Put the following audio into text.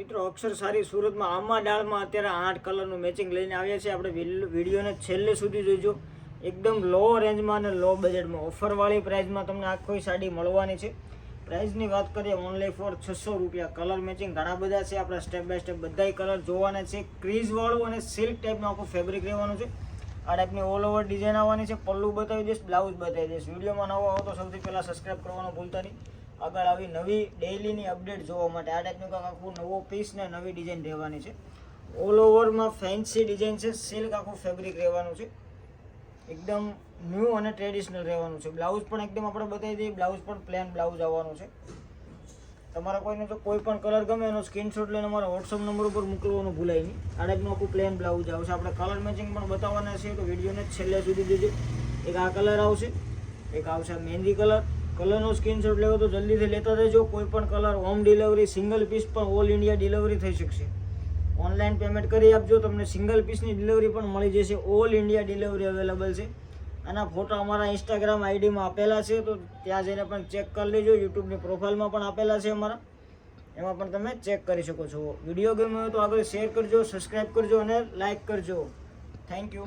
મિત્રો, અક્ષર સારી સુરતમાં આમાં ડાળમાં અત્યારે આઠ કલરનું મેચિંગ લઈને આવ્યા છે. આપણે વિડીયોને છેલ્લે સુધી જોઈજો એકદમ લો રેન્જમાં અને લો બજેટમાં ઓફરવાળી પ્રાઇસમાં તમને આખી સાડી મળવાની છે. પ્રાઇસની વાત કરીએ ઓનલી ફોર છસો રૂપિયા. કલર મેચિંગ ઘણા બધા છે. આપણે સ્ટેપ બાય સ્ટેપ બધાય કલર જોવાના છે. ક્રીઝવાળું અને સિલ્ક ટાઈપનું આખું ફેબ્રિક રહેવાનું છે. આ ટાઈપની ઓલ ઓવર ડિઝાઇન આવવાની છે. પલ્લું બતાવી દઈશ બ્લાઉઝ બતાવી દઈશ. વિડીયોમાં નવો આવો તો સૌથી પહેલાં સબસ્ક્રાઈબ કરવાનું ભૂલતા નહીં. આગળ આવી નવી ડેઇલીની અપડેટ જોવા માટે. આ ટાઈપનું કંઈક આખું નવો પીસ ને નવી ડિઝાઇન રહેવાની છે. ઓલ ઓવરમાં ફેન્સી ડિઝાઇન છે. સિલ્ક આખું ફેબ્રિક રહેવાનું છે. એકદમ ન્યૂ અને ટ્રેડિશનલ રહેવાનું છે. બ્લાઉઝ પણ એકદમ આપણે બતાવી દઈએ. બ્લાઉઝ પણ પ્લેન બ્લાઉઝ આવવાનું છે. તમારા કોઈને તો કોઈ પણ કલર ગમે એનો સ્ક્રીનશોટ લઈને અમારા વોટ્સઅપ નંબર ઉપર મોકલવાનું ભૂલાય નહીં. આ ટાઈપનું આખું પ્લેન બ્લાઉઝ આવશે. આપણે કલર મેચિંગ પણ બતાવવાના છે તો વિડીયોને છેલ્લે સુધી જોજો. એક આ કલર આવશે. એક આવશે મહેંદી કલર કલરનો સ્ક્રીનશોટ લેવો તો જલ્દીથી લેતા રહેજો કોઈ પણ colour, home delivery, single piece પણ ઓલ ઇન્ડિયા ડિલિવરી થઈ શકશે. ઓનલાઈન પેમેન્ટ કરી આપજો, તમને સિંગલ પીસની ડિલિવરી પણ મળી જશે. ઓલ ઇન્ડિયા ડિલિવરી અવેલેબલ છે. આના ફોટા અમારા ઇન્સ્ટાગ્રામ આઈડીમાં આપેલા છે, તો ત્યાં જઈને પણ ચેક કરી લેજો. યુટ્યુબની પ્રોફાઇલમાં પણ આપેલા છે અમારા. એમાં પણ તમે ચેક કરી શકો છો. વીડિયો ગમ્યો હોય તો આગળ શેર કરજો સબસ્ક્રાઈબ કરજો અને લાઇક કરજો. Thank you